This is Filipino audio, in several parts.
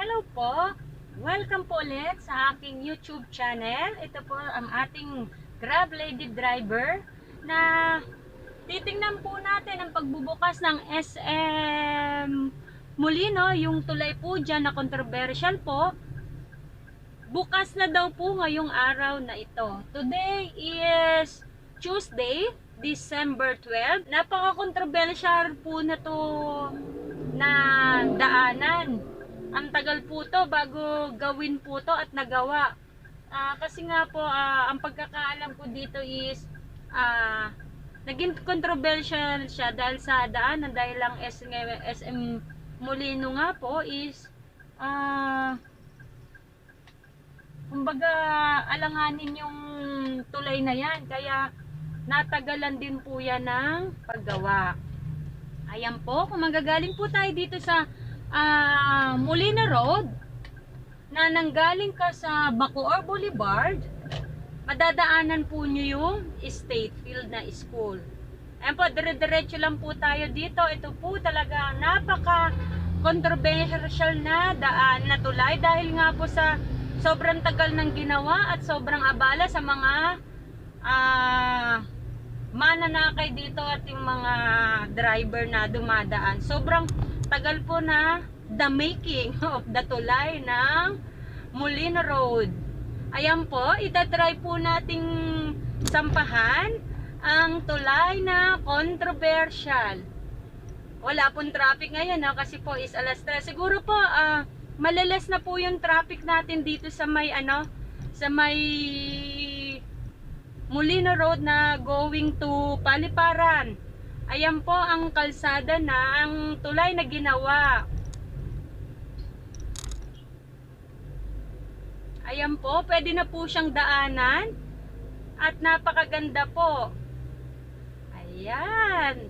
Hello po! Welcome po ulit sa aking YouTube channel. Ito po ang ating Grab Lady Driver na titingnan po natin ang pagbubukas ng SM Molino, yung tulay po dyan na controversial po. Bukas na daw po ngayong araw na ito. Today is Tuesday, December 12. Napaka-controversial po na to na daanan. Ang tagal po to bago gawin po to at nagawa. Ah, kasi nga po, ah, ang pagkakaalam ko dito is ah, naging controversial siya dahil sa daanan dahil lang SM, SM Molino nga po is ah kumbaga alanganin yung tulay na yan kaya natagalan din po yan ng paggawa ayan po kung magagaling po tayo dito sa Molina Road. Na nanggaling ka sa Bacoor Boulevard madadaanan po nyo yung State Field na school. Ayan po dire-diretso lang po tayo dito. Ito po talaga napaka controversial na daan na tulay dahil nga po sa sobrang tagal ng ginawa at sobrang abala sa mga ah mananakay dito at yung mga driver na dumadaan. Sobrang tagal po na the making of the tulay ng Molina Road. Ayan po, itatry po nating sampahan ang tulay na controversial. Wala pong traffic ngayon no? kasi po is alas 3. Siguro po ah malalas na po yung traffic natin dito sa may ano, sa may Molino Road na going to Paliparan. Ayan po ang kalsada na ang tulay na ginawa. Ayan po, pwede na po siyang daanan. At napakaganda po. Ayan.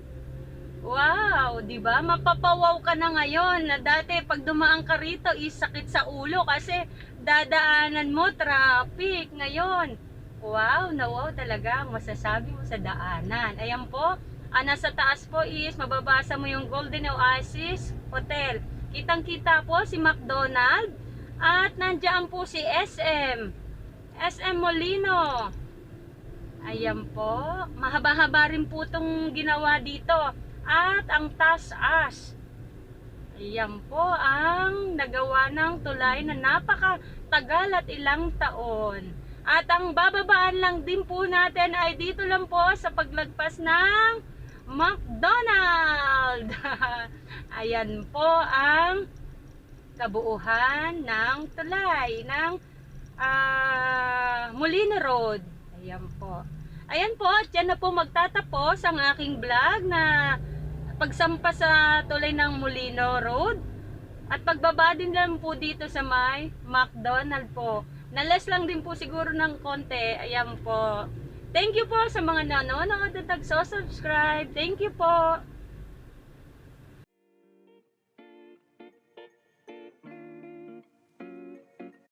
Wow, 'di ba? Mapapawaw ka na ngayon na dati pag dumaan ka rito isakit sa ulo kasi dadaanan mo traffic ngayon. Wow, na wow talaga masasabi mo sa daanan. Ayan po, ah, nasa taas po is mababasa mo yung Golden Oasis Hotel. Kitang-kita po si McDonald at nandiyan po si SM. SM Molino. Ayan po, mahaba-haba rin po itong ginawa dito. At ang taas-as. Ayan po ang nagawa ng tulay na napakatagal at ilang taon. At ang bababaan lang din po natin ay dito lang po sa paglagpas ng McDonald. Ayan po ang kabuuhan ng tulay ng ah, Molina Road. Ayan po. Ayan po, at yan na po magtatapos ang aking vlog na pagsampa sa tulay ng Molino Road. At pagbaba din lang po dito sa may McDonald po. Nalas lang din po siguro ng konti. Ayan po. Thank you po sa mga nanonood at nagso-subscribe. Thank you po.